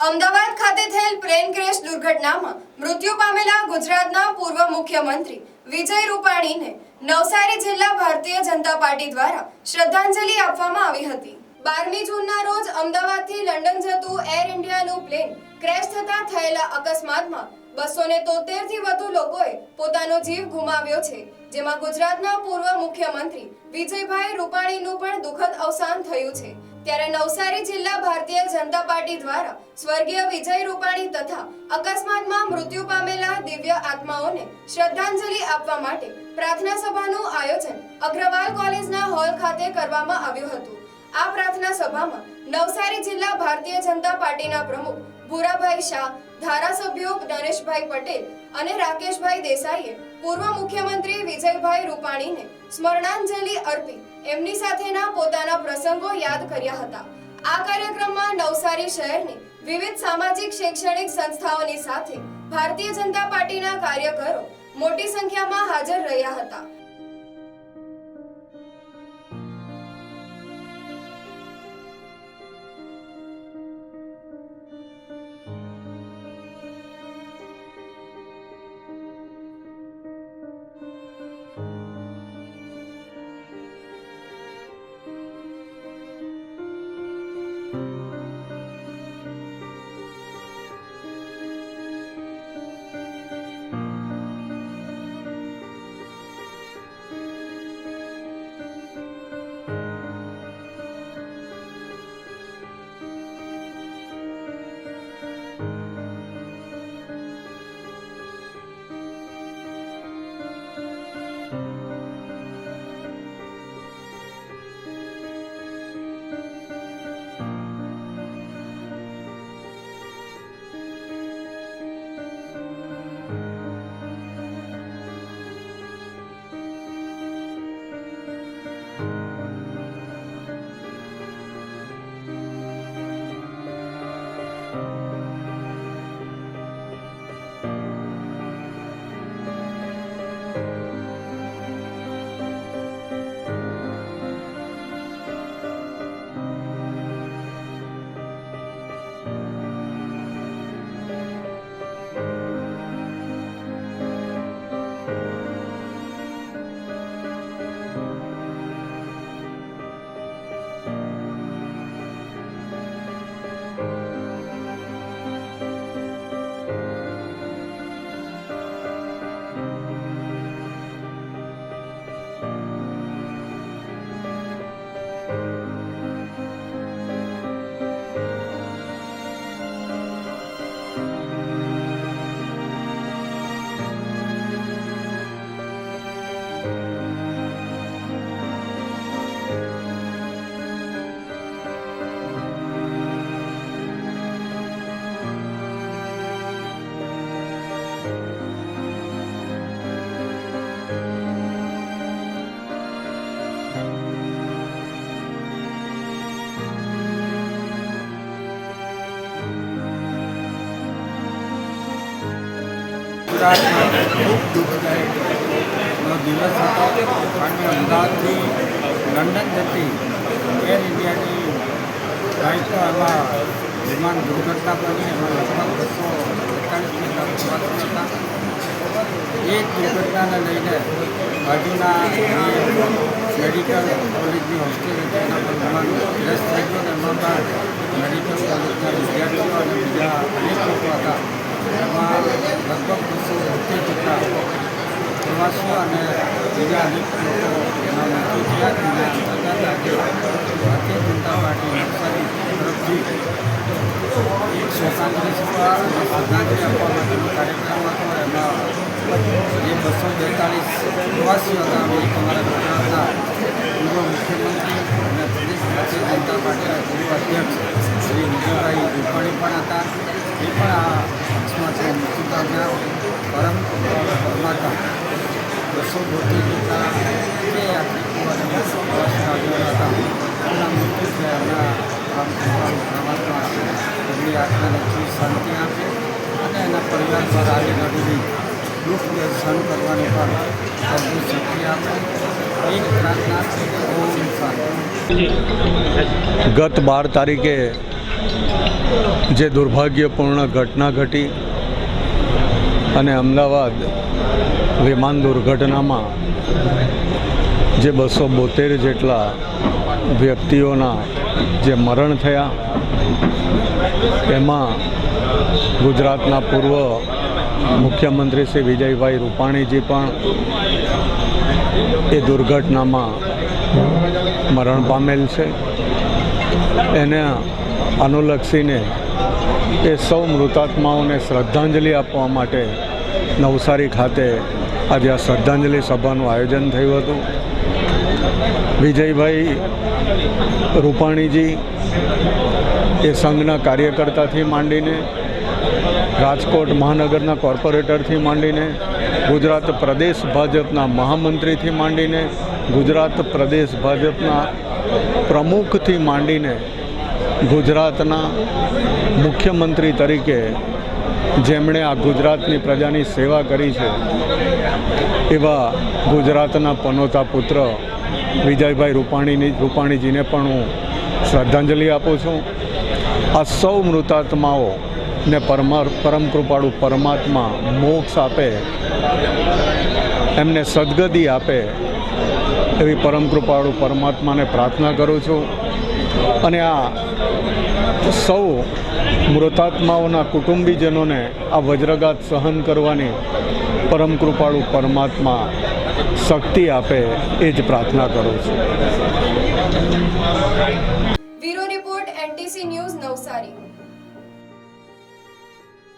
અમદાવાદ ખાતે થયેલ plane crash દુર્ઘટનામાં મૃત્યુ પામેલા ગુજરાતના પૂર્વ મુખ્યમંત્રી વિજય રૂપાણીને નવસારી જિલ્લા ભારતીય જનતા પાર્ટી દ્વારા શ્રદ્ધાંજલિ આપવામાં આવી હતી. બારમી જૂનના રોજ અમદાવાદથી લંડન જતું એર ઇન્ડિયાનું પ્લેન ક્રેશ થતા થયેલા અકસ્માતમાં બસો ને તોતેર વધુ લોકોએ પોતાનો જીવ ગુમાવ્યો છે, જેમાં ગુજરાતના પૂર્વ મુખ્યમંત્રી વિજયભાઈ રૂપાણીનું પણ દુઃખદ અવસાન થયું છે. ત્યારે નવસારી જિલ્લા ભારતીય જનતા પાર્ટી દ્વારા સ્વર્ગીય વિજય રૂપાણી તથા અકસ્માતમાં મૃત્યુ પામેલા દિવ્ય આત્માઓને શ્રદ્ધાંજલિ આપવા માટે પ્રાર્થના સભાનું આયોજન અગ્રવાલ કોલેજના હોલ ખાતે કરવામાં આવ્યું હતું. આ પ્રાર્થના સભામાં નવસારી જિલ્લા ભારતીય જનતા પાર્ટીના પ્રમુખ ભૂરાભાઈ શાહ ધારાસભ્યો નરેશભાઈ પટેલ અને રાકેશભાઈ દેસાઈએ પૂર્વ મુખ્યમંત્રી વિજયભાઈ રૂપાણીને સ્મરણાંજલિ અર્પી એમની સાથેના પોતાના પ્રસંગો યાદ કર્યા હતા. આ કાર્યક્રમમાં નવસારી શહેરની વિવિધ સામાજિક શૈક્ષણિક સંસ્થાઓની સાથે ભારતીય જનતા પાર્ટીના કાર્યકરો મોટી સંખ્યામાં હાજર રહ્યા હતા. ગુજરાતમાં ખૂબ દિવસ હતો અને અમદાવાદથી લંડન જતી એર ઇન્ડિયાની ફ્લાઇટ એમાં વિમાન દુર્ઘટના બની એમાં લગભગ બસો પ્રવાસીઓ હતા એ દુર્ઘટનાને લઈને બાજુના મેડિકલ કોલેજની હોસ્ટેલ હતી એના પર ક્રેશ થઈ ગયો એમાં પણ મેડિકલ કોલેજના વિદ્યાર્થીઓ અને બીજા અનેક લોકો હતા. એમાં લગભગ બસો સિત્તેર જેટલા પ્રવાસીઓ અને બીજા અનેક લોકો એના મૃત્યુ થયા તેના અંતર્ગત આજે ભારતીય જનતા પાર્ટી નવસારી તરફથી એક શોકાંજલિ સભા શ્રદ્ધાંજલિ આપવા માટેનો કાર્યક્રમ હતો. એમાં જે બસો બેતાલીસ પ્રવાસીઓ હતા. અમે અમારા ગુજરાતના પૂર્વ મુખ્યમંત્રી અને પ્રદેશ ભારતીય જનતા પાર્ટીના પૂર્વ અધ્યક્ષ શ્રી વિજયભાઈ રૂપાણી પણ હતા. એ પણ આ અકસ્માતમાં મૃત્યુ પામ્યા પરમ પરમાતા બસો બોતેર જેટલા ગત બાર તારીખે જે દુર્ભાગ્યપૂર્ણ ઘટના ઘટી અને અમદાવાદ વિમાન દુર્ઘટનામાં જે બસો બોતેર જેટલા વ્યક્તિઓના જે મરણ થયા, એમાં ગુજરાતના પૂર્વ મુખ્યમંત્રી શ્રી વિજયભાઈ રૂપાણીજી પણ એ દુર્ઘટનામાં મરણ પામેલ છે. એને અનુલક્ષીને એ સૌ મૃતાત્માઓને શ્રદ્ધાંજલિ આપવા માટે નવસારી ખાતે આજે આ શ્રદ્ધાંજલિ સભાનું આયોજન થયું હતું. વિજયભાઈ રૂપાણીજી એ સંઘના કાર્યકર્તાથી માંડીને રાજકોટ મહાનગરના કોર્પોરેટરથી માંડીને ગુજરાત પ્રદેશ ભાજપના મહામંત્રીથી માંડીને ગુજરાત પ્રદેશ ભાજપના પ્રમુખથી માંડીને ગુજરાતના મુખ્યમંત્રી તરીકે જેમણે આ ગુજરાતની પ્રજાની સેવા કરી છે, એવા ગુજરાતના પનોતા પુત્ર વિજયભાઈ રૂપાણીની રૂપાણીજીને પણ હું શ્રદ્ધાંજલિ આપું છું. આ સૌ મૃતાત્માઓ ને પરમા પરમ કૃપાળુ પરમાત્મા મોક્ષ આપે, એમને સદગતિ આપે, એવી પરમ કૃપાળુ પરમાત્માને પ્રાર્થના કરું છું. અને આ સૌ મૃતાત્માઓના કુટુંબીજનોને આ વજ્રઘાત સહન કરવાની પરમ કૃપાળુ પરમાત્મા શક્તિ આપે, એ જ પ્રાર્થના કરું છું.